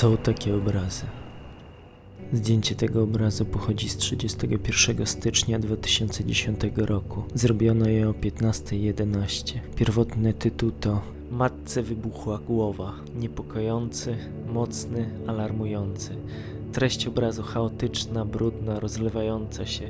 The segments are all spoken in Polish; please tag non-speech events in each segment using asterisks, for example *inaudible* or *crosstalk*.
Są takie obrazy. Zdjęcie tego obrazu pochodzi z 31 stycznia 2010 roku. Zrobiono je o 15.11. Pierwotny tytuł to Matce wybuchła głowa. Niepokojący, mocny, alarmujący. Treść obrazu chaotyczna, brudna, rozlewająca się.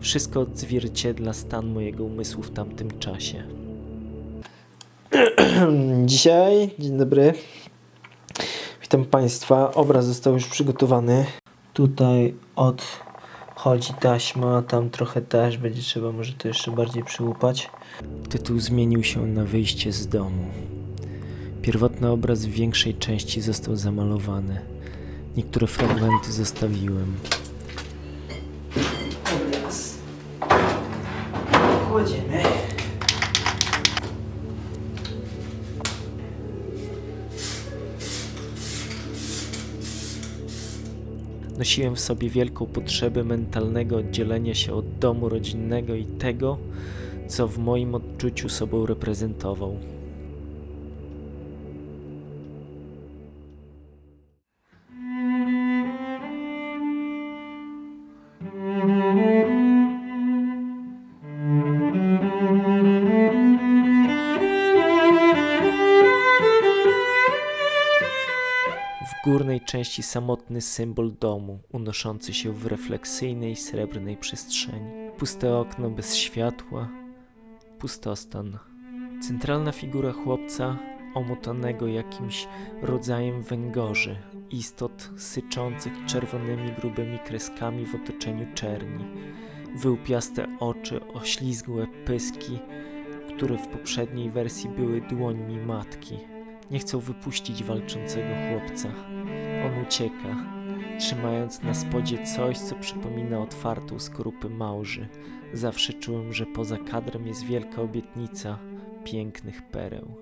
Wszystko odzwierciedla stan mojego umysłu w tamtym czasie. *clears throat* Dzisiaj, dzień dobry. Witam Państwa. Obraz został już przygotowany. Tutaj odchodzi taśma, tam trochę też. Będzie trzeba może to jeszcze bardziej przyłupać. Tytuł zmienił się na wyjście z domu. Pierwotny obraz w większej części został zamalowany. Niektóre fragmenty zostawiłem. Nosiłem w sobie wielką potrzebę mentalnego oddzielenia się od domu rodzinnego i tego, co w moim odczuciu sobą reprezentował. Części samotny symbol domu, unoszący się w refleksyjnej srebrnej przestrzeni. Puste okno bez światła, pustostan. Centralna figura chłopca, omotanego jakimś rodzajem węgorzy, istot syczących czerwonymi grubymi kreskami w otoczeniu czerni. Wyłupiaste oczy, oślizgłe pyski, które w poprzedniej wersji były dłońmi matki. Nie chcą wypuścić walczącego chłopca. On ucieka, trzymając na spodzie coś, co przypomina otwartą skorupę małży. Zawsze czułem, że poza kadrem jest wielka obietnica pięknych pereł.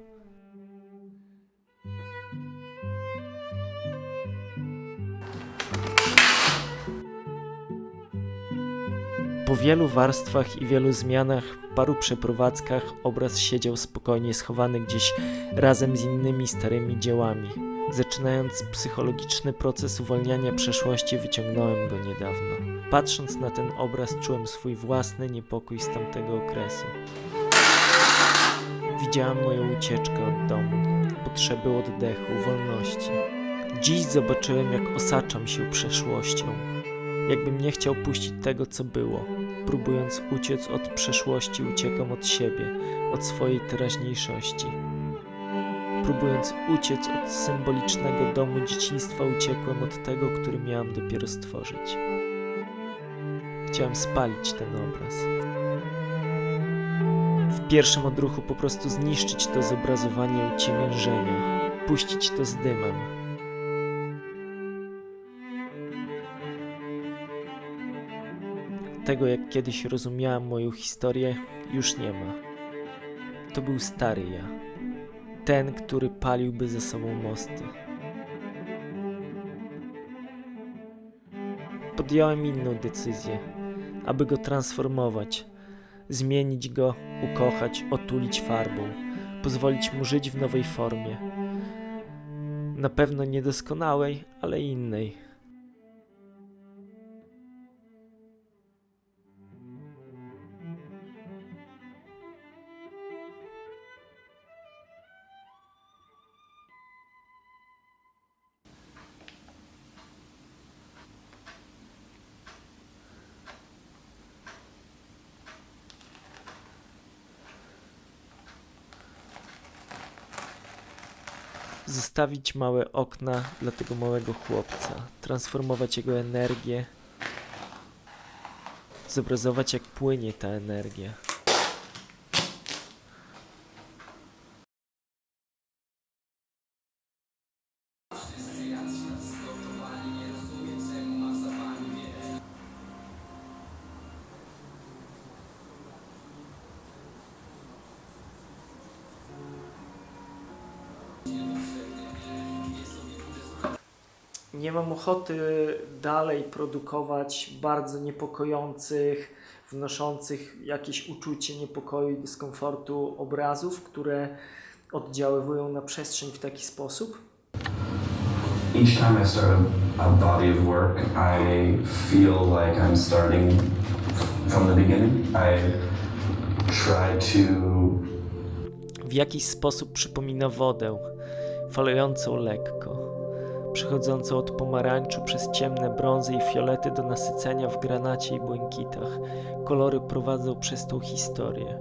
Po wielu warstwach i wielu zmianach, paru przeprowadzkach, obraz siedział spokojnie schowany gdzieś razem z innymi starymi dziełami. Zaczynając psychologiczny proces uwalniania przeszłości, wyciągnąłem go niedawno. Patrząc na ten obraz, czułem swój własny niepokój z tamtego okresu. Widziałem moją ucieczkę od domu, potrzeby oddechu, wolności. Dziś zobaczyłem, jak osaczam się przeszłością. Jakbym nie chciał puścić tego, co było. Próbując uciec od przeszłości, uciekam od siebie, od swojej teraźniejszości. Próbując uciec od symbolicznego domu dzieciństwa, uciekłem od tego, który miałem dopiero stworzyć. Chciałem spalić ten obraz. W pierwszym odruchu po prostu zniszczyć to zobrazowanie uciemiężenia, puścić to z dymem. Tego, jak kiedyś rozumiałem moją historię, już nie ma. To był stary ja. Ten, który paliłby ze sobą mosty. Podjąłem inną decyzję, aby go transformować, zmienić go, ukochać, otulić farbą, pozwolić mu żyć w nowej formie. Na pewno niedoskonałej, ale innej. Zostawić małe okna dla tego małego chłopca, transformować jego energię, zobrazować jak płynie ta energia. Nie mam ochoty dalej produkować bardzo niepokojących, wnoszących jakieś uczucie niepokoju i dyskomfortu obrazów, które oddziaływują na przestrzeń w taki sposób. each time I start a, a body of work, I feel like I'm starting from the beginning. I try to W jakiś sposób przypomina wodę, falejącą lekko, przechodzącą od pomarańczu przez ciemne brązy i fiolety do nasycenia w granacie i błękitach. Kolory prowadzą przez tą historię.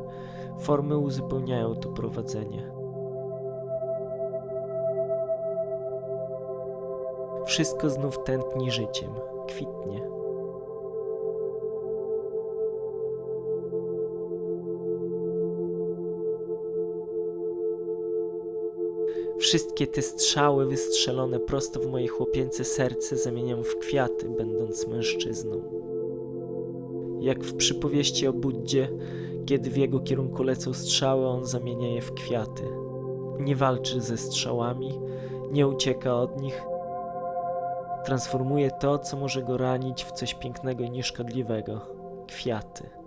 Formy uzupełniają to prowadzenie. Wszystko znów tętni życiem, kwitnie. Wszystkie te strzały wystrzelone prosto w moje chłopięce serce zamieniam w kwiaty, będąc mężczyzną. Jak w przypowieści o Buddzie, kiedy w jego kierunku lecą strzały, on zamienia je w kwiaty. Nie walczy ze strzałami, nie ucieka od nich. Transformuje to, co może go ranić, w coś pięknego i nieszkodliwego kwiaty.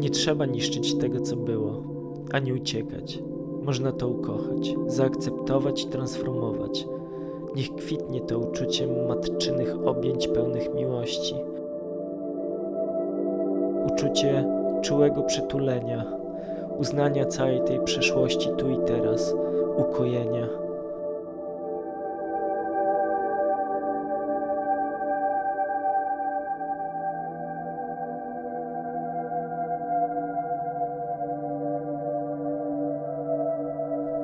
Nie trzeba niszczyć tego, co było, ani uciekać. Można to ukochać, zaakceptować i transformować. Niech kwitnie to uczuciem matczynych objęć pełnych miłości. Uczucie czułego przytulenia, uznania całej tej przeszłości tu i teraz, ukojenia.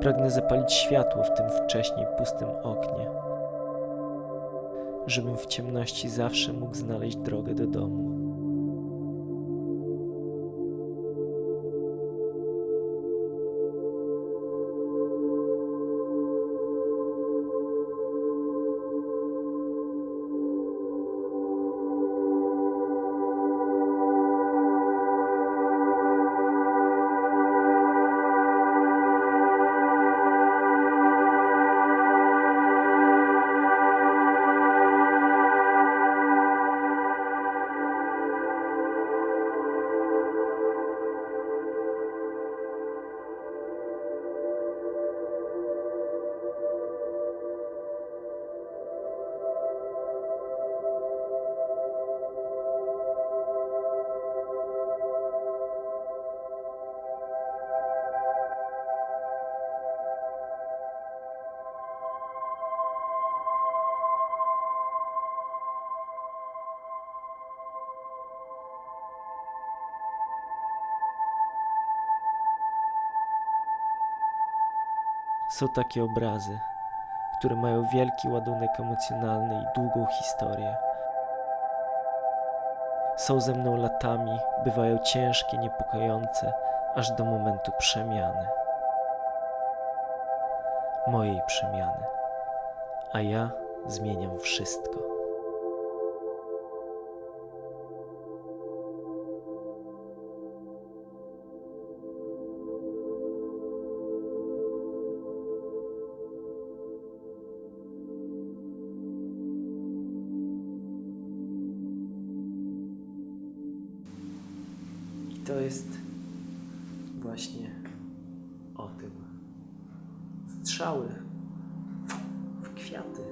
Pragnę zapalić światło w tym wcześniej pustym oknie, żebym w ciemności zawsze mógł znaleźć drogę do domu. Są takie obrazy, które mają wielki ładunek emocjonalny i długą historię. Są ze mną latami, bywają ciężkie, niepokojące, aż do momentu przemiany. Mojej przemiany. A ja zmieniam wszystko. To jest właśnie o tym. Strzały w kwiaty.